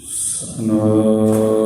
Sano.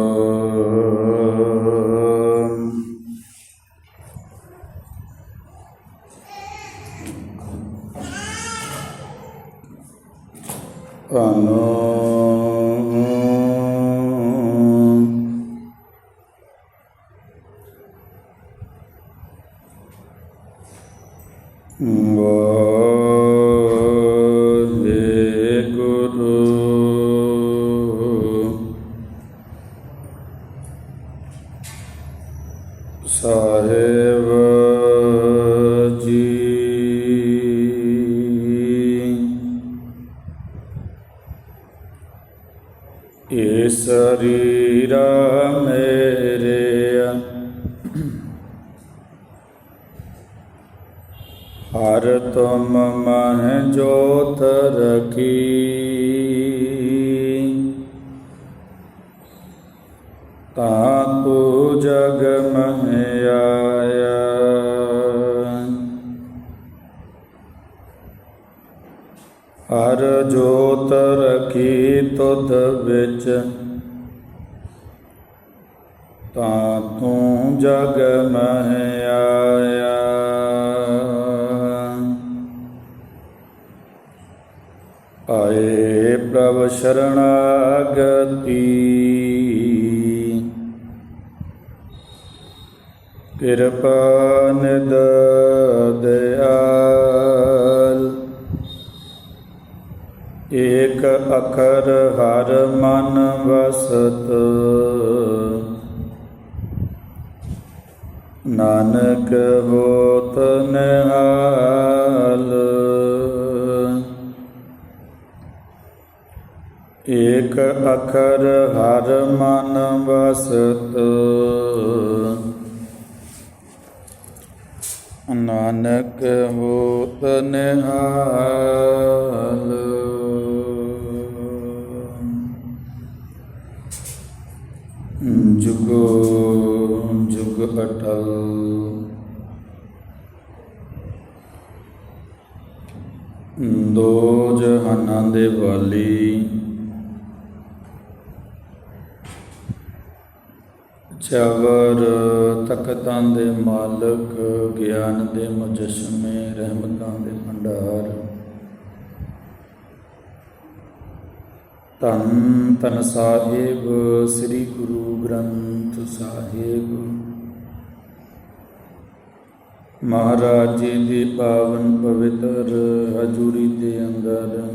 ਤਾ ਤੂ ਜਗ ਮਹ ਆਇਆ। ਹਰ ਜੋਤ ਰਖੀ ਤੁਧ ਵਿੱਚ, ਤਾਂ ਤੂੰ ਜਗ ਮਹਿ ਆਇਆ। ਆਏ ਪ੍ਰਭ ਸ਼ਰਣਾਗਤੀ। ਕਿਰਪਾ ਨਿਦ ਦਿਆਲ। ਏਕ ਅਖਰ ਹਰ ਮਨ ਵਸਤ। ਨਾਨਕ ਹੋਤ ਨਿਹਾਲ। ਏਕ ਅਖਰ ਹਰ ਮਨ ਵਸਤ। ਨਾਨਕ ਹੋਤ ਨਿਹਾਲ ਜੁਗੋ ਜੁਗ ਅਟਲ। ਦੋ ਜਹਾਨਾਂ ਦੇ ਵਾਲੀ ਚਵਰ ਤਖਤਾਂ ਦੇ ਮਾਲਕ, ਗਿਆਨ ਦੇ ਮੁਜਸਮੇ, ਰਹਿਮਤਾਂ ਦੇ ਭੰਡਾਰ। ਤਨ ਤਨ ਸਾਹਿਬ, ਸ੍ਰੀ ਗੁਰੂ ਗ੍ਰੰਥ ਸਾਹਿਬ। ਮਹਾਰਾਜ ਜੀ ਦੀ ਪਾਵਨ ਪਵਿੱਤਰ ਹਜ਼ੂਰੀ ਦੇ ਅੰਦਰ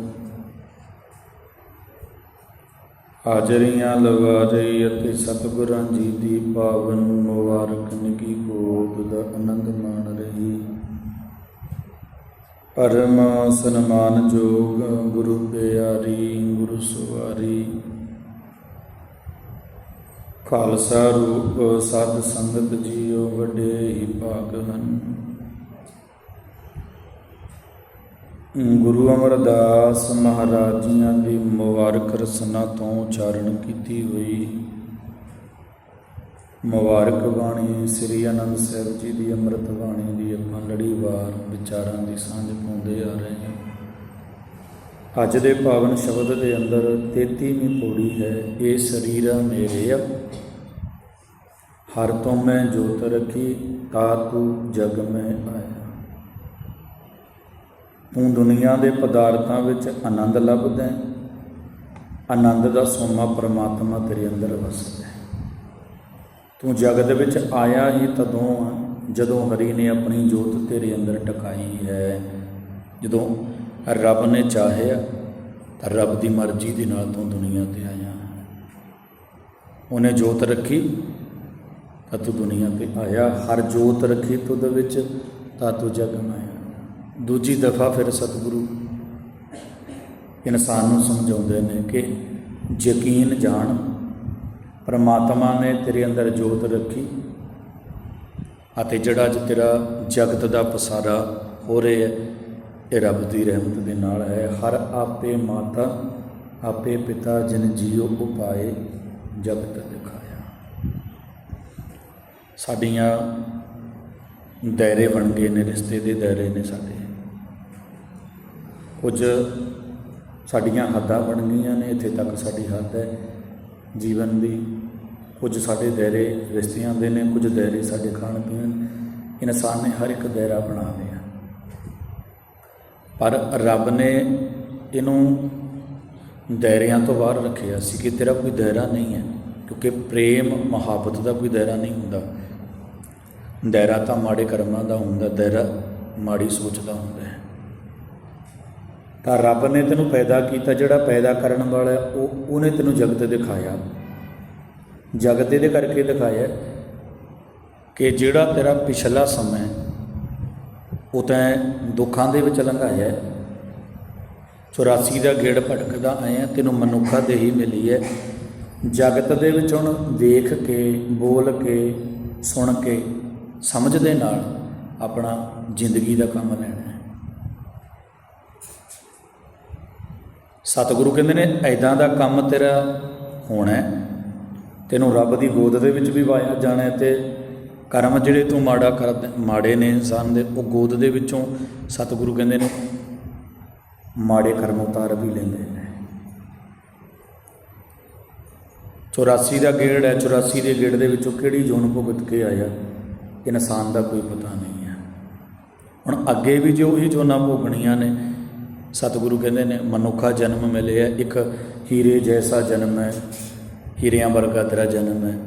ਹਾਜ਼ਰੀਆਂ ਲਵਾ ਰਹੀ ਅਤੇ ਸਤਿਗੁਰਾਂ ਜੀ ਦੀ ਪਾਵਨ ਮੁਬਾਰਕ ਨਿੱਕੀ ਗੋਦ ਦਾ ਆਨੰਦ ਮਾਣ ਰਹੀ। ਪਰਮ ਸਨਮਾਨਯੋਗ ਗੁਰੂ ਪਿਆਰੀ, ਗੁਰੂ ਸਵਾਰੀ ਖਾਲਸਾ ਰੂਪ ਸਤ ਸੰਗਤ ਜੀਓ, ਵੱਡੇ ਹੀ ਭਾਗ ਹਨ। ਗੁਰੂ ਅਮਰਦਾਸ ਮਹਾਰਾਜ ਜੀਆਂ ਦੀ ਮੁਬਾਰਕ ਰਸਨਾ ਤੋਂ ਉਚਾਰਨ ਕੀਤੀ ਹੋਈ। ਮੁਬਾਰਕ ਬਾਣੀ ਸ੍ਰੀ ਅਨੰਦ ਸਾਹਿਬ ਜੀ ਦੀ ਅੰਮ੍ਰਿਤ ਬਾਣੀ ਦੀ ਆਪਾਂ ਲੜੀਵਾਰ ਵਿਚਾਰਾਂ ਦੀ ਸਾਂਝ ਪਾਉਂਦੇ ਆ ਰਹੇ ਹਾਂ। ਅੱਜ ਦੇ ਪਾਵਨ ਸ਼ਬਦ ਦੇ ਅੰਦਰ 33ਵੀਂ ਪੌੜੀ ਹੈ, ਇਹ ਸਰੀਰਾ ਮੇਰੇ ਆ। ਹਰ ਤੋਂ ਮੈਂ ਜੋਤ ਰਖੀ, ਤਾ ਤੂ ਜਗ ਮੈਂ ਤੂੰ ਦੁਨੀਆ ਦੇ ਪਦਾਰਥਾਂ ਵਿੱਚ ਆਨੰਦ ਲੱਭਦਾ ਹੈ। ਆਨੰਦ ਦਾ ਸੋਮਾ ਪਰਮਾਤਮਾ ਤੇਰੇ ਅੰਦਰ ਵਸਦਾ ਹੈ। ਤੂੰ ਜਗਤ ਵਿੱਚ ਆਇਆ ਹੀ ਤਦੋਂ ਆ, ਜਦੋਂ ਹਰੀ ਨੇ ਆਪਣੀ ਜੋਤ ਤੇਰੇ ਅੰਦਰ ਟਿਕਾਈ ਹੈ। ਜਦੋਂ ਰੱਬ ਨੇ ਚਾਹਿਆ, ਤਾਂ ਰੱਬ ਦੀ ਮਰਜ਼ੀ ਦੇ ਨਾਲ ਤੂੰ ਦੁਨੀਆ ਤੇ ਆਇਆ। ਉਹਨੇ ਜੋਤ ਰੱਖੀ, ਤਾਂ ਤੂੰ ਦੁਨੀਆ ਤੇ ਆਇਆ। ਹਰ ਜੋਤ ਰੱਖੀ ਤੂੰ ਦੇ ਵਿੱਚ, ਤਾਂ ਤੂੰ ਜਗਮ ਆਇਆ ਦੂਜੀ ਦਫਾ ਫਿਰ ਸਤਿਗੁਰੂ ਇਨਸਾਨ ਨੂੰ ਸਮਝਾਉਂਦੇ ਨੇ ਕਿ ਯਕੀਨ ਜਾਣ, ਪਰਮਾਤਮਾ ਨੇ ਤੇਰੇ ਅੰਦਰ ਜੋਤ ਰੱਖੀ ਅਤੇ ਜਿਹੜਾ ਅੱਜ ਤੇਰਾ ਜਗਤ ਦਾ ਪਸਾਰਾ ਹੋ ਰਿਹਾ ਹੈ, ਇਹ ਰੱਬ ਦੀ ਰਹਿਮਤ ਦੇ ਨਾਲ ਹੈ। ਹਰ ਆਪੇ ਮਾਤਾ, ਆਪੇ ਪਿਤਾ ਜਿਨ ਜੀਉ ਉਪਾਏ ਜਗਤ ਦਿਖਾਇਆ। ਸਾਡੀਆਂ ਦਾਇਰੇ ਬਣ ਗਏ ਨੇ, ਰਿਸ਼ਤੇ ਦੇ ਦਾਇਰੇ ਨੇ ਸਾਡੇ। ਕੁਝ ਸਾਡੀਆਂ ਹੱਦਾਂ ਬਣ ਗਈਆਂ ਨੇ, ਇੱਥੇ ਤੱਕ ਸਾਡੀ ਹੱਦ ਹੈ। ਜੀਵਨ ਦੀ ਕੁਝ ਸਾਡੇ ਦਾਇਰੇ ਰਿਸ਼ਤਿਆਂ ਦੇ ਨੇ, ਕੁਝ ਦਾਇਰੇ ਸਾਡੇ ਖਾਣ ਪੀਣ। ਇਨਸਾਨ ਨੇ ਹਰ ਇੱਕ ਦਾਇਰਾ ਬਣਾ ਲਿਆ। ਪਰ ਰੱਬ ਨੇ ਇਹਨੂੰ ਦਾਇਰਿਆਂ ਤੋਂ ਬਾਹਰ ਰੱਖਿਆ ਸੀ ਕਿ ਤੇਰਾ ਕੋਈ ਦਾਇਰਾ ਨਹੀਂ ਹੈ, ਕਿਉਂਕਿ ਪ੍ਰੇਮ, ਮੁਹੱਬਤ ਦਾ ਕੋਈ ਦਾਇਰਾ ਨਹੀਂ ਹੁੰਦਾ। ਦਾਇਰਾ ਤਾਂ ਮਾੜੇ ਕਰਮਾਂ ਦਾ ਹੁੰਦਾ, ਦਾਇਰਾ ਮਾੜੀ ਸੋਚ ਦਾ ਹੁੰਦਾ ਹੈ। ਤਾਂ ਰੱਬ ਨੇ ਤੈਨੂੰ ਪੈਦਾ ਕੀਤਾ ਜਿਹੜਾ ਪੈਦਾ ਕਰਨ ਵਾਲਾ ਉਹ ਉਹਨੇ ਤੈਨੂੰ ਜਗਤ ਦਿਖਾਇਆ। ਜਗਤ ਇਹਦੇ ਕਰਕੇ ਦਿਖਾਇਆ ਕਿ ਜਿਹੜਾ ਤੇਰਾ ਪਿਛਲਾ ਸਮਾਂ ਉਹ ਤੈਂ ਦੁੱਖਾਂ ਦੇ ਵਿੱਚ ਲੰਘਾਇਆ ਹੈ। 84 ਦਾ ਗੇੜ ਭਟਕਦਾ ਆਇਆ ਤੈਨੂੰ ਮਨੁੱਖਾ ਦੇਹੀ ਮਿਲੀ ਹੈ। ਜਗਤ ਦੇ ਵਿੱਚ ਹੁਣ ਦੇਖ ਕੇ, ਬੋਲ ਕੇ, ਸੁਣ ਕੇ, ਸਮਝ ਦੇ ਨਾਲ ਆਪਣਾ ਜ਼ਿੰਦਗੀ ਦਾ ਕੰਮ ਲੈਣਾ ਹੈ ਸਤਿਗੁਰੂ ਕਹਿੰਦੇ ਨੇ ਐਦਾਂ ਦਾ ਕੰਮ ਤੇਰਾ ਹੋਣਾ ਹੈ। ਤੈਨੂੰ ਰੱਬ ਦੀ ਗੋਦ ਦੇ ਵਿੱਚ ਵੀ ਵਾਇਆ ਜਾਣਾ ਹੈ ਤੇ ਕਰਮ ਜਿਹੜੇ ਤੂੰ ਮਾੜਾ ਕਰ ਮਾੜੇ ਨੇ ਇਨਸਾਨ ਦੇ, ਉਹ ਗੋਦ ਦੇ ਵਿੱਚੋਂ ਸਤਿਗੁਰੂ ਕਹਿੰਦੇ ਨੇ, ਮਾੜੇ ਕਰਮ ਉਤਾਰ ਵੀ ਲੈਂਦੇ ਨੇ। 84 ਦਾ ਗੇੜ ਹੈ 84 ਦੇ ਗੇੜ ਦੇ ਵਿੱਚੋਂ ਕਿਹੜੀ ਜੂਨ ਭੁਗਤ ਕੇ ਆਇਆ? ਇਨਸਾਨ ਦਾ ਕੋਈ ਪਤਾ ਨਹੀਂ ਹੈ। ਹੁਣ ਅੱਗੇ ਵੀ ਜੋ ਉਹੀ ਜੋਨਾਂ ਭੋਗਣੀਆਂ ਨੇ ਸਤਿਗੁਰੂ ਕਹਿੰਦੇ ਨੇ, ਮਨੁੱਖਾ ਜਨਮ ਮਿਲਿਆ, ਇੱਕ ਹੀਰੇ ਜੈਸਾ ਜਨਮ ਹੈ, ਹੀਰਿਆਂ ਵਰਗਾ ਤੇਰਾ ਜਨਮ ਹੈ,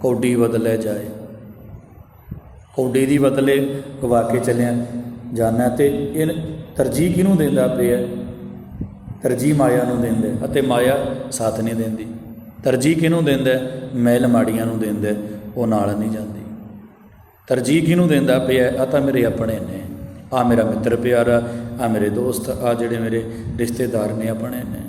ਕੌਡੀ ਬਦਲੇ ਜਾਏ। ਕੌਡੀ ਦੀ ਬਦਲੇ ਗਵਾ ਕੇ ਚੱਲਿਆ ਜਾਣਾ ਤੇ ਇਹ ਤਰਜੀਹ ਕਿਹਨੂੰ ਦਿੰਦਾ ਪਿਆ? ਤਰਜੀਹ ਮਾਇਆ ਨੂੰ ਦਿੰਦਾ ਅਤੇ ਮਾਇਆ ਸਾਥ ਨਹੀਂ ਦਿੰਦੀ। ਤਰਜੀਹ ਕਿਹਨੂੰ ਦਿੰਦਾ ਹੈ? ਮੈਲ ਮਾੜੀਆਂ ਨੂੰ ਦਿੰਦਾ ਉਹ ਨਾਲ ਨਹੀਂ ਜਾਂਦੀ। ਤਰਜੀਹ ਕਿਹਨੂੰ ਦਿੰਦਾ ਪਿਆ? ਆ ਤਾਂ ਮੇਰੇ ਆਪਣੇ ਨੇ ਆ ਮੇਰਾ ਮਿੱਤਰ ਪਿਆਰਾ ਆ ਮੇਰੇ ਦੋਸਤ, ਆ ਜਿਹੜੇ ਮੇਰੇ ਰਿਸ਼ਤੇਦਾਰ ਨੇ ਆਪਣੇ ਨੇ।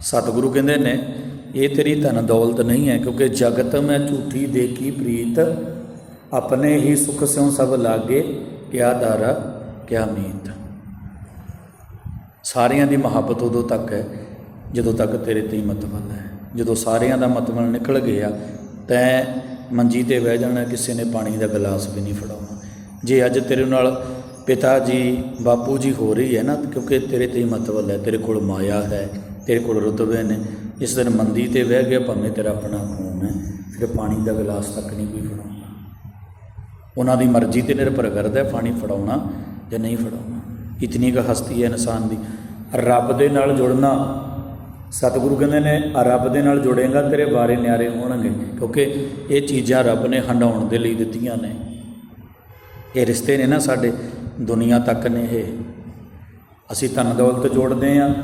ਸਤਿਗੁਰੂ ਕਹਿੰਦੇ ਨੇ, ਇਹ ਤੇਰੀ ਧਨ ਦੌਲਤ ਨਹੀਂ ਹੈ, ਕਿਉਂਕਿ ਜਗਤ ਮੈਂ ਝੂਠੀ ਦੇਖੀ ਪ੍ਰੀਤ, ਆਪਣੇ ਹੀ ਸੁਖ ਸਿਉ ਸਭ ਲਾਗੇ, ਕਿਆ ਦਾਰਾ, ਕਿਆ ਮੀਤ। ਸਾਰਿਆਂ ਦੀ ਮੁਹੱਬਤ ਉਦੋਂ ਤੱਕ ਹੈ, ਜਦੋਂ ਤੱਕ ਤੇਰੇ ਤੇ ਹੀ ਮਤਵਲ ਹੈ। ਜਦੋਂ ਸਾਰਿਆਂ ਦਾ ਮਤਵਲ ਨਿਕਲ ਗਿਆ, ਤੈਂ ਮੰਜੀ ਤੇ ਬਹਿ ਜਾਣਾ, ਕਿਸੇ ਨੇ ਪਾਣੀ ਦਾ ਗਲਾਸ ਵੀ ਨਹੀਂ ਫੜਾਉਣਾ। ਜੇ ਅੱਜ ਤੇਰੇ ਨਾਲ ਪਿਤਾ ਜੀ, ਬਾਪੂ ਜੀ ਹੋ ਰਹੀ ਹੈ ਨਾ, ਕਿਉਂਕਿ ਤੇਰੇ ਤੇ ਹੀ ਮਤਵਲ ਹੈ, ਤੇਰੇ ਕੋਲ ਮਾਇਆ ਹੈ, ਤੇਰੇ ਕੋਲ ਰੁਤਬੇ ਨੇ, ਇਸ ਦਿਨ ਮੰਦੀ ਤੇ ਬਹਿ ਗਿਆ, ਭਾਵੇਂ ਤੇਰਾ ਆਪਣਾ ਖੂਨ ਹੈ, ਫਿਰ ਪਾਣੀ ਦਾ ਗਲਾਸ ਤੱਕ ਨਹੀਂ ਕੋਈ ਫੜਾਉਂਦਾ। ਉਹਨਾਂ ਦੀ ਮਰਜ਼ੀ ਤੇ ਨਿਰਭਰ ਕਰਦਾ ਹੈ, ਪਾਣੀ ਫੜਾਉਣਾ ਜਾਂ ਨਹੀਂ ਫੜਾਉਣਾ। ਇਤਨੀ ਕੁ ਹਸਤੀ ਹੈ ਇਨਸਾਨ ਦੀ। ਰੱਬ ਦੇ ਨਾਲ ਜੁੜਨਾ, ਸਤਿਗੁਰੂ ਕਹਿੰਦੇ ਨੇ, ਰੱਬ ਦੇ ਨਾਲ ਜੁੜੇਗਾ, ਤੇਰੇ ਬਾਰੇ ਨਿਆਰੇ ਹੋਣਗੇ, ਕਿਉਂਕਿ ਇਹ ਚੀਜ਼ਾਂ ਰੱਬ ਨੇ ਹੰਡਾਉਣ ਦੇ ਲਈ ਦਿੱਤੀਆਂ ਨੇ। ਇਹ ਰਿਸ਼ਤੇ ਨੇ ਨਾ ਸਾਡੇ ਦੁਨੀਆ ਤੱਕ ਨੇ ਇਹ। ਅਸੀਂ ਧਨ ਦੌਲਤ ਜੋੜਦੇ ਆ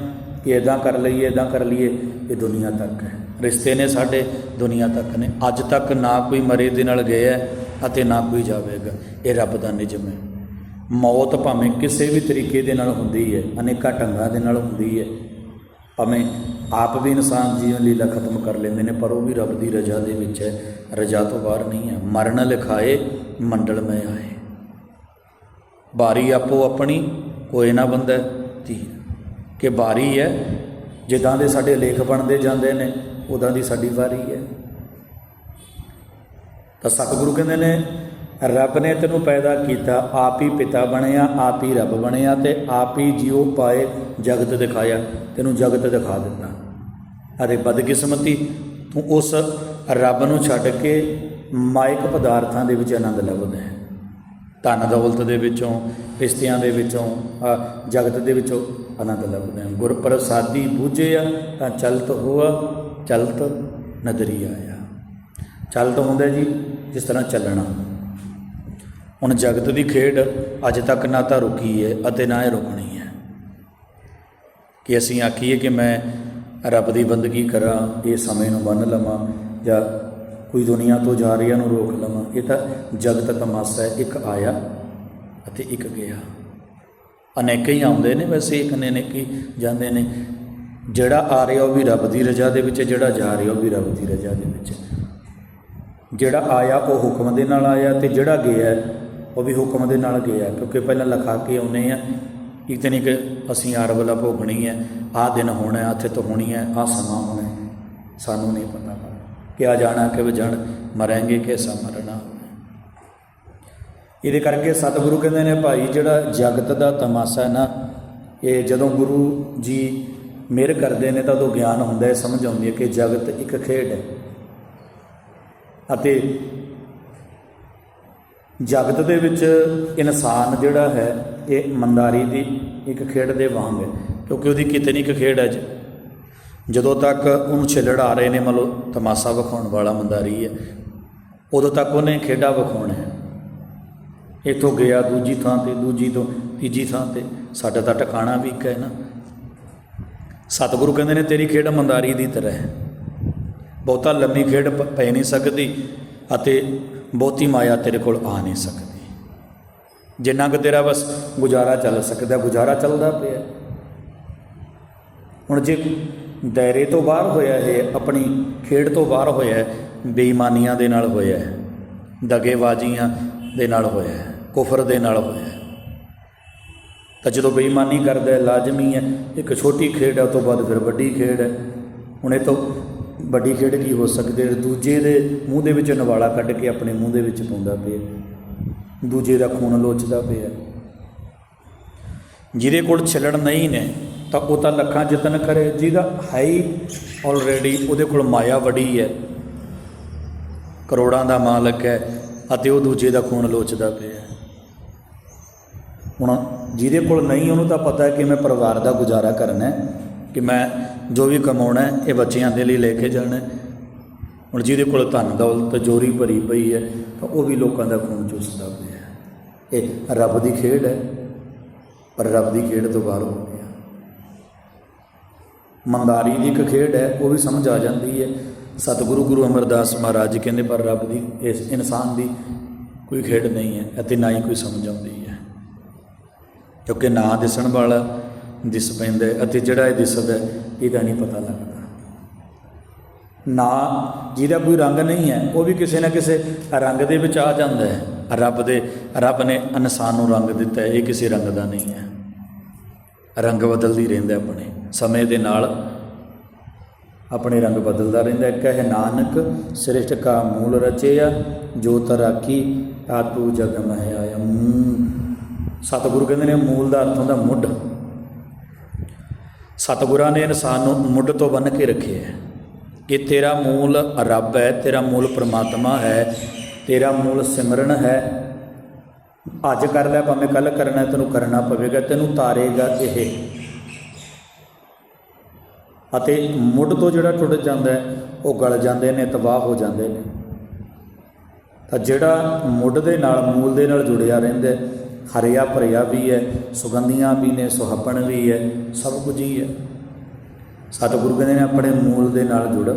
ਕਿ ਇਦਾਂ ਕਰ ਲਈਏ ਇਦਾਂ ਕਰ ਲਈਏ, ਇਹ ਦੁਨੀਆ ਤੱਕ ਹੈ। ਰਿਸ਼ਤੇ ਨੇ ਸਾਡੇ ਦੁਨੀਆ ਤੱਕ ਨੇ। ਅੱਜ ਤੱਕ ਨਾ ਕੋਈ ਮਰੇ ਦੇ ਨਾਲ ਗਿਆ ਹੈ ਅਤੇ ਨਾ ਕੋਈ ਜਾਵੇਗਾ। ਇਹ ਰੱਬ ਦਾ ਨਿਯਮ ਹੈ। ਮੌਤ ਭਾਵੇਂ ਕਿਸੇ ਵੀ ਤਰੀਕੇ ਦੇ ਨਾਲ ਹੁੰਦੀ ਹੈ, ਅਨੇਕਾਂ ਢੰਗਾਂ ਦੇ ਨਾਲ ਹੁੰਦੀ ਹੈ। ਭਾਵੇਂ ਆਪ ਵੀ ਇਨਸਾਨ ਜੀਵਨ ਲੀਲਾ ਖਤਮ ਕਰ ਲੈਂਦੇ ਨੇ, ਪਰ ਉਹ ਵੀ ਰੱਬ ਦੀ ਰਜ਼ਾ ਦੇ ਵਿੱਚ ਹੈ। ਰਜ਼ਾ ਤੋਂ ਬਾਹਰ ਨਹੀਂ ਹੈ। ਮਰਨ ਲਿਖਾਏ ਮੰਡਲ ਮੈਂ ਆਏ। ਬਾਰੀ ਆਪੋ ਆਪਣੀ, ਕੋਈ ਨਾ ਬੰਦਾ ਧੀਰ ਕਿ ਬਾਰੀ ਹੈ, ਜਿੱਦਾਂ ਦੇ ਸਾਡੇ ਲੇਖ ਬਣਦੇ ਜਾਂਦੇ ਨੇ, ਉਦਾਂ ਦੀ ਸਾਡੀ ਵਾਰੀ ਹੈ। ਤਾਂ ਸਤਿਗੁਰੂ ਕਹਿੰਦੇ ਨੇ, ਰੱਬ ਨੇ ਤੈਨੂੰ ਪੈਦਾ ਕੀਤਾ, ਆਪ ਹੀ ਪਿਤਾ ਬਣਿਆ, ਆਪ ਹੀ ਰੱਬ ਬਣਿਆ ਤੇ ਆਪ ਹੀ ਜਿਉ ਪਾਏ ਜਗਤ ਦਿਖਾਇਆ, ਤੈਨੂੰ ਜਗਤ ਦਿਖਾ ਦਿੱਤਾ। ਅਤੇ ਬਦਕਿਸਮਤੀ, ਤੂੰ ਉਸ ਰੱਬ ਨੂੰ ਛੱਡ ਕੇ ਮਾਇਕ ਪਦਾਰਥਾਂ ਦੇ ਵਿੱਚ ਆਨੰਦ ਲੱਭਦਾ ਹੈ। ਧਨ ਦੌਲਤ ਦੇ ਵਿੱਚੋਂ, ਰਿਸ਼ਤਿਆਂ ਦੇ ਵਿੱਚੋਂ ਜਗਤ ਦੇ ਵਿੱਚੋਂ ਆਨੰਦ ਲੱਭਦੇ ਹਾਂ। ਗੁਰ ਪ੍ਰਸਾਦੀ ਬੂਝਿਆ ਤਾਂ ਚਲਤ ਹੋਆ, ਚਲਤ ਨਦਰੀ ਆਇਆ। ਚਲਤ ਹੁੰਦਾ ਜੀ, ਜਿਸ ਤਰ੍ਹਾਂ ਚੱਲਣਾ। ਹੁਣ ਜਗਤ ਦੀ ਖੇਡ ਅੱਜ ਤੱਕ ਨਾ ਤਾਂ ਰੁਕੀ ਹੈ ਅਤੇ ਨਾ ਇਹ ਰੁਕਣੀ ਹੈ। ਕਿ ਅਸੀਂ ਆਖੀਏ ਕਿ ਮੈਂ ਰੱਬ ਦੀ ਬੰਦਗੀ ਕਰਾਂ, ਇਹ ਸਮੇਂ ਨੂੰ ਬੰਨ ਲਵਾਂ ਜਾਂ ਕੋਈ ਦੁਨੀਆ ਤੋਂ ਜਾ ਰਿਹਾ ਨੂੰ ਰੋਕ ਲਵਾਂ। ਇਹ ਤਾਂ ਜਗਤ ਤਮਾਸ਼ਾ ਹੈ, ਇੱਕ ਆਇਆ ਅਤੇ ਇੱਕ ਗਿਆ। ਅਨੇਕਾਂ ਹੀ ਆਉਂਦੇ ਨੇ ਵੈਸੇ, ਇੱਕ ਨੇ ਨੇ ਕੀ ਜਾਂਦੇ ਨੇ। ਜਿਹੜਾ ਆ ਰਿਹਾ ਉਹ ਵੀ ਰੱਬ ਦੀ ਰਜ਼ਾ ਦੇ ਵਿੱਚ ਜਿਹੜਾ ਜਾ ਰਿਹਾ ਉਹ ਵੀ ਰੱਬ ਦੀ ਰਜ਼ਾ ਦੇ ਵਿੱਚ ਜਿਹੜਾ ਆਇਆ ਉਹ ਹੁਕਮ ਦੇ ਨਾਲ ਆਇਆ ਤੇ ਜਿਹੜਾ ਗਿਆ ਉਹ ਵੀ ਹੁਕਮ ਦੇ ਨਾਲ ਗਿਆ, ਕਿਉਂਕਿ ਪਹਿਲਾਂ ਲਿਖਾ ਕੇ ਆਉਨੇ ਆ ਇੱਕ ਨਹੀਂ ਕਿ ਅਸੀਂ ਆਰ ਭੋਗਣੀ ਹੈ, ਆਹ ਦਿਨ ਹੋਣਾ ਹੈ ਇੱਥੇ ਤੋਂ ਹੋਣੀ ਹੈ, ਆਹ ਸਮਾਂ ਹੋਣਾ ਸਾਨੂੰ ਨਹੀਂ ਪਤਾ। ਕਿਆ ਜਾਣਾ ਕਿ ਵਜਣ ਮਰਾਂਗੇ ਕਿ ਮਰਨਾ। ਇਹਦੇ ਕਰਕੇ ਸਤਿਗੁਰੂ ਕਹਿੰਦੇ ਨੇ ਭਾਈ, ਜਿਹੜਾ ਜਗਤ ਦਾ ਤਮਾਸ਼ਾ ਹੈ ਨਾ, ਇਹ ਜਦੋਂ ਗੁਰੂ ਜੀ ਮਿਹਰ ਕਰਦੇ ਨੇ ਤਾਂ ਉਦੋਂ ਗਿਆਨ ਹੁੰਦਾ ਹੈ, ਸਮਝ ਆਉਂਦੀ ਹੈ ਕਿ ਜਗਤ ਇੱਕ ਖੇਡ ਹੈ। ਅਤੇ ਜਗਤ ਦੇ ਵਿੱਚ ਇਨਸਾਨ ਜਿਹੜਾ ਹੈ, ਇਹ ਮੰਦਾਰੀ ਦੀ ਇੱਕ ਖੇਡ ਦੇ ਵਾਂਗ ਹੈ, ਕਿਉਂਕਿ ਉਹਦੀ ਕਿਤੇ ਨਹੀਂ ਇੱਕ ਖੇਡ ਹੈ ਜਦੋਂ ਤੱਕ ਉਹਨੂੰ ਛਿੱਲੜ ਆ ਰਹੇ ਨੇ ਮੰਨ ਲਓ ਤਮਾਸ਼ਾ ਵਿਖਾਉਣ ਵਾਲਾ ਮੰਦਾਰੀ ਹੈ, ਉਦੋਂ ਤੱਕ ਉਹਨੇ ਖੇਡਾਂ ਵਿਖਾਉਣਾ ਹੈ ਇੱਥੋਂ ਗਿਆ ਦੂਜੀ ਥਾਂ ਤੇ, ਦੂਜੀ ਤੋਂ, ਤੀਜੀ ਥਾਂ ਤੇ। ਸਾਡਾ ਤਾਂ ਟਿਕਾਣਾ ਵੀ ਇੱਕ ਹੈ ਨਾ। ਸਤਿਗੁਰੂ ਕਹਿੰਦੇ ਨੇ, ਤੇਰੀ ਖੇਡ ਮੰਦਾਰੀ ਦੀ ਤਰ੍ਹਾਂ ਹੈ। ਬਹੁਤਾ ਲੰਮੀ ਖੇਡ ਪ- ਪੈ ਨਹੀਂ ਸਕਦੀ ਅਤੇ ਬਹੁਤੀ ਮਾਇਆ ਤੇਰੇ ਕੋਲ ਆ ਨਹੀਂ ਸਕਦੀ। ਜਿੰਨਾ ਕੁ ਤੇਰਾ ਬਸ ਗੁਜ਼ਾਰਾ ਚੱਲ ਸਕਦਾ, ਗੁਜ਼ਾਰਾ ਚੱਲਦਾ ਪਿਆ। ਹੁਣ ਜੇ ਦਾਇਰੇ ਤੋਂ ਬਾਹਰ ਹੋਇਆ ਇਹ, ਆਪਣੀ ਖੇਡ ਤੋਂ ਬਾਹਰ ਹੋਇਆ ਬੇਈਮਾਨੀਆਂ ਦੇ ਨਾਲ ਹੋਇਆ ਹੈ, ਦਗੇਬਾਜ਼ੀਆਂ ਦੇ ਨਾਲ ਹੋਇਆ ਹੈ, ਕੁਫਰ ਦੇ ਨਾਲ ਹੋਇਆ ਤਾਂ ਜਦੋਂ ਬੇਈਮਾਨੀ ਕਰਦਾ ਹੈ, ਲਾਜ਼ਮੀ ਹੈ, ਇੱਕ ਛੋਟੀ ਖੇਡ ਹੈ ਉਸ ਤੋਂ ਬਾਅਦ ਫਿਰ ਵੱਡੀ ਖੇਡ ਹੈ। ਹੁਣ ਇਹ ਤੋਂ ਵੱਡੀ ਖੇਡ ਕੀ ਹੋ ਸਕਦੀ ਹੈ? ਦੂਜੇ ਦੇ ਮੂੰਹ ਦੇ ਵਿੱਚ ਨਵਾਲਾ ਕੱਢ ਕੇ ਆਪਣੇ ਮੂੰਹ ਦੇ ਵਿੱਚ ਪਾਉਂਦਾ ਪਿਆ ਦੂਜੇ ਦਾ ਖੂਨ ਲੋਚਦਾ ਪਿਆ ਜਿਹਦੇ ਕੋਲ ਛਿਲੜ ਨਹੀਂ ਨੇ ਤਾਂ ਉਹ ਤਾਂ ਲੱਖਾਂ ਯਤਨ ਕਰੇ, ਜਿਹਦਾ ਹੈ ਹੀ ਆਲਰੇਡੀ ਉਹਦੇ ਕੋਲ ਮਾਇਆ ਵੜੀ ਹੈ। ਕਰੋੜਾਂ ਦਾ ਮਾਲਕ ਹੈ ਅਤੇ ਉਹ ਦੂਜੇ ਦਾ ਖੂਨ ਲੋਚਦਾ ਪਿਆ ਹੁਣ ਜਿਹਦੇ ਕੋਲ ਨਹੀਂ, ਉਹਨੂੰ ਤਾਂ ਪਤਾ ਹੈ ਕਿ ਮੈਂ ਪਰਿਵਾਰ ਦਾ ਗੁਜ਼ਾਰਾ ਕਰਨਾ ਹੈ, ਕਿ ਮੈਂ ਜੋ ਵੀ ਕਮਾਉਣਾ ਹੈ, ਇਹ ਬੱਚਿਆਂ ਦੇ ਲਈ ਲੈ ਕੇ ਜਾਣਾ ਹੈ। ਹੁਣ ਜਿਹਦੇ ਕੋਲ ਧਨ ਦੌਲਤ ਜੋਰੀ ਭਰੀ ਪਈ ਹੈ, ਤਾਂ ਉਹ ਵੀ ਲੋਕਾਂ ਦਾ ਖੂਨ ਚੂਸਦਾ ਪਿਆ ਇਹ ਰੱਬ ਦੀ ਖੇਡ ਹੈ, ਪਰ ਰੱਬ ਦੀ ਖੇਡ ਤੋਂ ਬਾਹਰ ਹੋ ਮੰਦਾਰੀ ਦੀ ਇੱਕ ਖੇਡ ਹੈ, ਉਹ ਵੀ ਸਮਝ ਆ ਜਾਂਦੀ ਹੈ। ਸਤਿਗੁਰੂ ਗੁਰੂ ਅਮਰਦਾਸ ਮਹਾਰਾਜ ਜੀ ਕਹਿੰਦੇ, ਪਰ ਰੱਬ ਦੀ ਇਸ ਇਨਸਾਨ ਦੀ ਕੋਈ ਖੇਡ ਨਹੀਂ ਹੈ ਅਤੇ ਨਾ ਹੀ ਕੋਈ ਸਮਝ ਆਉਂਦੀ ਹੈ। ਕਿਉਂਕਿ ਨਾ ਦਿਸਣ ਵਾਲਾ ਦਿਸ ਪੈਂਦਾ ਅਤੇ ਜਿਹੜਾ ਇਹ ਦਿਸਦਾ ਇਹਦਾ ਨਹੀਂ ਪਤਾ ਲੱਗਦਾ। ਨਾ ਜਿਹਦਾ ਕੋਈ ਰੰਗ ਨਹੀਂ ਹੈ, ਉਹ ਵੀ ਕਿਸੇ ਨਾ ਕਿਸੇ ਰੰਗ ਦੇ ਵਿੱਚ ਆ ਜਾਂਦਾ ਹੈ। ਰੱਬ ਦੇ, ਰੱਬ ਨੇ ਇਨਸਾਨ ਨੂੰ ਰੰਗ ਦਿੱਤਾ ਇਹ ਕਿਸੇ ਰੰਗ ਦਾ ਨਹੀਂ ਹੈ। ਰੰਗ ਬਦਲਦੀ ਰਹਿੰਦਾ ਆਪਣੇ। ਸਮੇਂ ਦੇ ਨਾਲ ਆਪਣੇ ਰੰਗ ਬਦਲਦਾ ਰਹਿੰਦਾ ਹੈ। ਕਹੇ ਨਾਨਕ, ਸ੍ਰਿਸ਼ਟ ਕਾ ਮੂਲ ਰਚਿਆ, ਜੋ ਤਰਾਕੀ ਆਤੂ ਜਗ ਮਹਿ ਆਇਆ ਸਤਿਗੁਰੂ ਕਹਿੰਦੇ ਨੇ, ਮੂਲ ਦਾ ਅਰਥ ਹੁੰਦਾ ਮੁੱਢ। ਸਤਿਗੁਰਾਂ ਨੇ ਇਨਸਾਨ ਨੂੰ ਮੁੱਢ ਤੋਂ ਬੰਨ ਕੇ ਰੱਖਿਆ ਹੈ। ਕਿ ਤੇਰਾ ਮੂਲ ਰੱਬ ਹੈ, ਤੇਰਾ ਮੂਲ ਪ੍ਰਮਾਤਮਾ ਹੈ, ਤੇਰਾ ਮੂਲ ਸਿਮਰਨ ਹੈ। ਅੱਜ ਕਰ ਲੈ ਭਾਵੇਂ ਕੱਲ ਕਰਨਾ ਤੈਨੂੰ ਕਰਨਾ ਪਵੇਗਾ, ਤੈਨੂੰ ਤਾਰੇਗਾ ਇਹ। ਅਤੇ ਮੁੱਢ ਤੋਂ ਜਿਹੜਾ ਟੁੱਟ ਜਾਂਦਾ ਉਹ ਗਲ ਜਾਂਦੇ ਨੇ, ਤਬਾਹ ਹੋ ਜਾਂਦੇ ਨੇ। ਤਾਂ ਜਿਹੜਾ ਮੁੱਢ ਦੇ ਨਾਲ, ਮੂਲ ਦੇ ਨਾਲ ਜੁੜਿਆ ਰਹਿੰਦਾ ਹਰਿਆ ਭਰਿਆ ਵੀ ਹੈ, ਸੁਗੰਧੀਆਂ ਵੀ ਨੇ, ਸੁਹੱਪਣ ਵੀ ਹੈ, ਸਭ ਕੁਝ ਹੀ ਹੈ। ਸਤਿਗੁਰੂ ਕਹਿੰਦੇ ਨੇ, ਆਪਣੇ ਮੂਲ ਦੇ ਨਾਲ ਜੁੜ,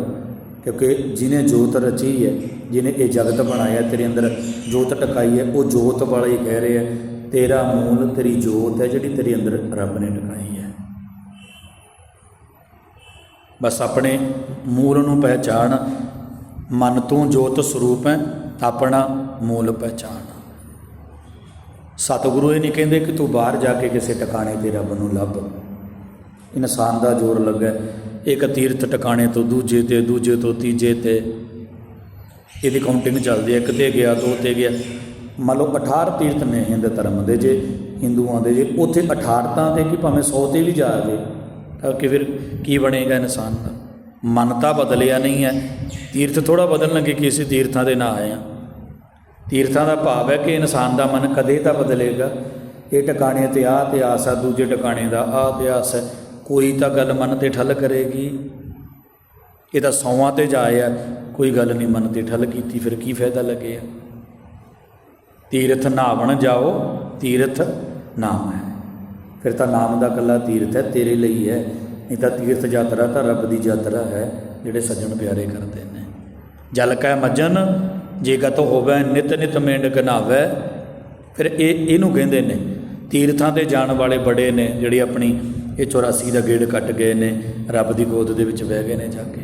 ਕਿਉਂਕਿ ਜਿਹਨੇ ਜੋਤ ਰਚੀ ਹੈ, ਜਿਹਨੇ ਇਹ ਜਗਤ ਬਣਾਇਆ ਤੇਰੇ ਅੰਦਰ, ਜੋਤ ਟਿਕਾਈ ਹੈ, ਉਹ ਜੋਤ ਵਾਲੇ ਹੀ ਕਹਿ ਰਿਹਾ ਤੇਰਾ ਮੂਲ, ਤੇਰੀ ਜੋਤ ਹੈ, ਜਿਹੜੀ ਤੇਰੇ ਅੰਦਰ ਰੱਬ ਨੇ ਟਿਕਾਈ ਹੈ ਬਸ ਆਪਣੇ ਮੂਲ ਨੂੰ ਪਹਿਚਾਣ, ਮਨ ਤੋਂ ਜੋਤ ਸਰੂਪ ਹੈ, ਆਪਣਾ ਮੂਲ ਪਹਿਚਾਣ। ਸਤਿਗੁਰੂ ਇਹ ਨਹੀਂ ਕਹਿੰਦੇ ਕਿ ਤੂੰ ਬਾਹਰ ਜਾ ਕੇ ਕਿਸੇ ਟਿਕਾਣੇ ਤੇ ਰੱਬ ਨੂੰ ਲੱਭ। ਇਨਸਾਨ ਦਾ ਜ਼ੋਰ ਲੱਗਾ ਇੱਕ ਤੀਰਥ ਟਿਕਾਣੇ ਤੋਂ ਦੂਜੇ ਤੇ, ਦੂਜੇ ਤੋਂ ਤੀਜੇ ਤੇ। ਇਹਦੀ ਕਾਊਂਟਿੰਗ ਚੱਲਦੀ ਹੈ, ਇੱਕ ਤੇ ਗਿਆ, ਦੋ ਤੇ ਗਿਆ। ਮੰਨ ਲਓ 18 ਤੀਰਥ ਨੇ ਹਿੰਦ ਧਰਮ ਦੇ ਜੇ, ਹਿੰਦੂਆਂ ਦੇ ਜੇ, ਉੱਥੇ 18 ਤਾਂ ਤੇ ਕਿ ਭਾਵੇਂ 100 ਤੇ ਵੀ ਜਾਵੇ ਤਾਂ ਕਿ ਫਿਰ ਕੀ ਬਣੇਗਾ ਇਨਸਾਨ ਦਾ? ਮਨ ਤਾਂ ਬਦਲਿਆ ਨਹੀਂ ਹੈ। ਤੀਰਥ ਥੋੜਾ ਬਦਲਣਗੇ ਕਿ ਅਸੀਂ ਤੀਰਥਾਂ ਦੇ ਨਾ ਆਏ ਹਾਂ। ਤੀਰਥਾਂ ਦਾ ਭਾਵ ਹੈ ਕਿ ਇਨਸਾਨ ਦਾ ਮਨ ਕਦੇ ਤਾਂ ਬਦਲੇਗਾ। ਇਹ ਟਿਕਾਣੇ ਤੇ ਆ ਤੇ ਆਸ ਹੈ ਦੂਜੇ ਟਿਕਾਣੇ ਦਾ ਆ ਤੇ ਆਸ ਹੈ। ਕੋਈ ਤਾਂ ਗੱਲ ਮਨ ਤੇ ਠੱਲ ਕਰੇਗੀ। ਇਹ ਤਾਂ ਸੌਵਾਂ ਤੇ ਜਾਇਆ ਕੋਈ ਗੱਲ ਨਹੀਂ, ਮਨ ਤੇ ਠੱਲ ਕੀਤੀ, ਫਿਰ ਕੀ ਫਾਇਦਾ ਲੱਗਿਆ? ਤੀਰਥ ਨਾਵਣ ਜਾਓ, ਤੀਰਥ ਨਾਮ ਹੈ। ਫਿਰ ਤਾਂ ਨਾਮ ਦਾ ਕੱਲਾ ਤੀਰਥ ਹੈ, ਤੇਰੇ ਲਈ ਹੈ। ਨਹੀਂ ਤਾਂ ਤੀਰਥ ਯਾਤਰਾ ਤਾਂ ਰੱਬ ਦੀ ਯਾਤਰਾ ਹੈ, ਜਿਹੜੇ ਸੱਜਣ ਪਿਆਰੇ ਕਰਦੇ ਨੇ। ਜਲ ਕੈ ਮੱਜਨ, ਜੇ ਗਤ ਹੋਵੇ, ਨਿਤ ਨਿਤ ਮੇਂਡ ਗਨਾਵੇ। ਫਿਰ ਇਹ, ਇਹਨੂੰ ਕਹਿੰਦੇ ਨੇ, ਤੀਰਥਾਂ ਤੇ ਜਾਣ ਵਾਲੇ ਬੜੇ ਨੇ, ਜਿਹੜੀ ਆਪਣੀ ਇਹ 84 ਦਾ ਗੇੜ ਕੱਟ ਗਏ ਨੇ, ਰੱਬ ਦੀ ਗੋਦ ਦੇ ਵਿੱਚ ਬਹਿ ਗਏ ਨੇ ਜਾ ਕੇ।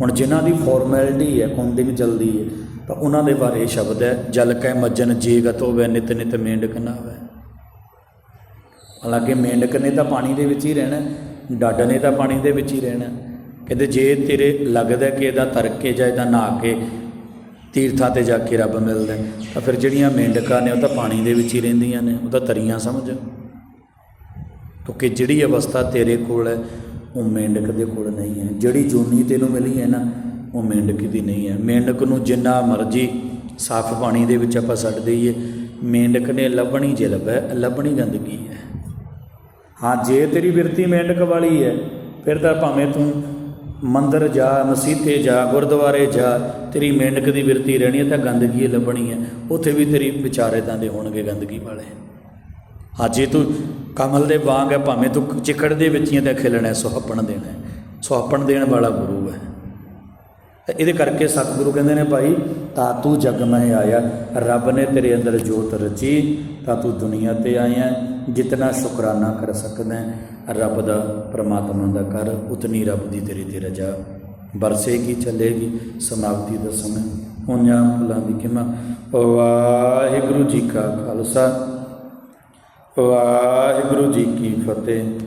ਹੁਣ ਜਿਨ੍ਹਾਂ ਦੀ ਫਾਰਮੈਲਿਟੀ ਹੈ ਕਾਊਂਟਿੰਗ ਚੱਲਦੀ ਹੈ, ਤਾਂ ਉਹਨਾਂ ਦੇ ਬਾਰੇ ਸ਼ਬਦ ਹੈ, ਜਲ ਕੈ ਮੱਜਨ, ਜੇ ਗਤ ਹੋਵੇ, ਨਿਤ ਨਿਤ ਮੇਂਡ ਗਨਾਵੇ। ਹਾਲਾਂਕਿ ਮੇਂਢਕ ਨੇ ਤਾਂ ਪਾਣੀ ਦੇ ਵਿੱਚ ਹੀ ਰਹਿਣਾ, ਡੱਡ ਨੇ ਤਾਂ ਪਾਣੀ ਦੇ ਵਿੱਚ ਹੀ ਰਹਿਣਾ। ਕਹਿੰਦੇ ਜੇ ਤੇਰੇ ਲੱਗਦਾ ਕਿ ਇਹਦਾ ਤਰਕ ਕੇ ਜਾਂ ਇਹਦਾ ਨਹਾ ਕੇ ਤੀਰਥਾਂ ਤੇ ਜਾ ਕੇ ਰੱਬ ਮਿਲਦਾ ਤਾਂ ਫਿਰ ਜਿਹੜੀਆਂ ਮੇਂਢਕਾਂ ਨੇ ਉਹ ਤਾਂ ਪਾਣੀ ਦੇ ਵਿੱਚ ਹੀ ਰਹਿੰਦੀਆਂ ਨੇ, ਉਹ ਤਾਂ ਤਰੀਆਂ ਸਮਝ। ਕਿਉਂਕਿ ਜਿਹੜੀ ਅਵਸਥਾ ਤੇਰੇ ਕੋਲ ਹੈ, ਉਹ ਮੇਂਢਕ ਦੇ ਕੋਲ ਨਹੀਂ ਹੈ। ਜਿਹੜੀ ਜੂਨੀ ਤੈਨੂੰ ਮਿਲੀ ਹੈ ਨਾ, ਉਹ ਮੇਂਢਕ ਦੀ ਨਹੀਂ ਹੈ। ਮੇਂਢਕ ਨੂੰ ਜਿੰਨਾ ਮਰਜ਼ੀ ਸਾਫ਼ ਪਾਣੀ ਦੇ ਵਿੱਚ ਆਪਾਂ ਛੱਡ ਦਈਏ, ਮੇਂਢਕ ਨੇ ਲੱਭਣੀ ਜੇ ਲੱਭੈ, ਲੱਭਣੀ ਗੰਦਗੀ ਹੈ। ਹਾਂ, ਜੇ ਤੇਰੀ ਬਿਰਤੀ ਮੇਂਢਕ ਵਾਲੀ ਹੈ, ਫਿਰ ਤਾਂ ਭਾਵੇਂ ਤੂੰ ਮੰਦਰ ਜਾ, ਮਸੀਤੇ ਜਾ, ਗੁਰਦੁਆਰੇ ਜਾ, ਤੇਰੀ ਮੇਂਢਕ ਦੀ ਬਿਰਤੀ ਰਹਿਣੀ ਹੈ, ਤਾਂ ਗੰਦਗੀ ਹੀ ਲੱਭਣੀ ਹੈ। ਉੱਥੇ ਵੀ ਤੇਰੀ ਵਿਚਾਰੇ ਤਾਂ ਦੇ ਹੋਣਗੇ ਗੰਦਗੀ ਵਾਲੇ। ਹਾਂ ਜੇ ਤੂੰ ਕਮਲ ਦੇ ਵਾਂਗ ਹੈ, ਭਾਵੇਂ ਤੂੰ ਚਿੱਕੜ ਦੇ ਵਿੱਚ ਹੀ ਤਾਂ ਖਿਲਣਾ ਸੁਹਾਪਣ ਦੇਣਾ ਸੁਹਾਪਣ ਦੇਣ ਵਾਲਾ ਗੁਰੂ ਹੈ। ਇਹਦੇ ਕਰਕੇ ਸਤਿਗੁਰੂ ਕਹਿੰਦੇ ਨੇ, ਭਾਈ, ਤਾਂ ਤੂੰ ਜਗ ਮੈਂ ਆਇਆ, ਰੱਬ ਨੇ ਤੇਰੇ ਅੰਦਰ ਜੋਤ ਰਚੀ, ਤਾਂ ਤੂੰ ਦੁਨੀਆ ਤੇ ਆਇਆ। ਜਿਤਨਾ ਸ਼ੁਕਰਾਨਾ ਕਰ ਸਕਦਾ ਰੱਬ ਦਾ, ਪ੍ਰਮਾਤਮਾ ਦਾ ਕਰ, ਉਤਨੀ ਰੱਬ ਦੀ ਤੇਰੀ ਤੇ ਰਜਾ ਬਰਸੇਗੀ, ਚੱਲੇਗੀ, ਸਮਾਪਤੀ ਦਾ ਸਮਾਂ। ਹੋਈਆਂ ਫੁੱਲਾਂ ਦੀ ਕਿਮਾ ਵਾਹਿਗੁਰੂ ਜੀ ਕਾ ਖਾਲਸਾ। ਵਾਹਿਗੁਰੂ ਜੀ ਕੀ ਫਤਿਹ।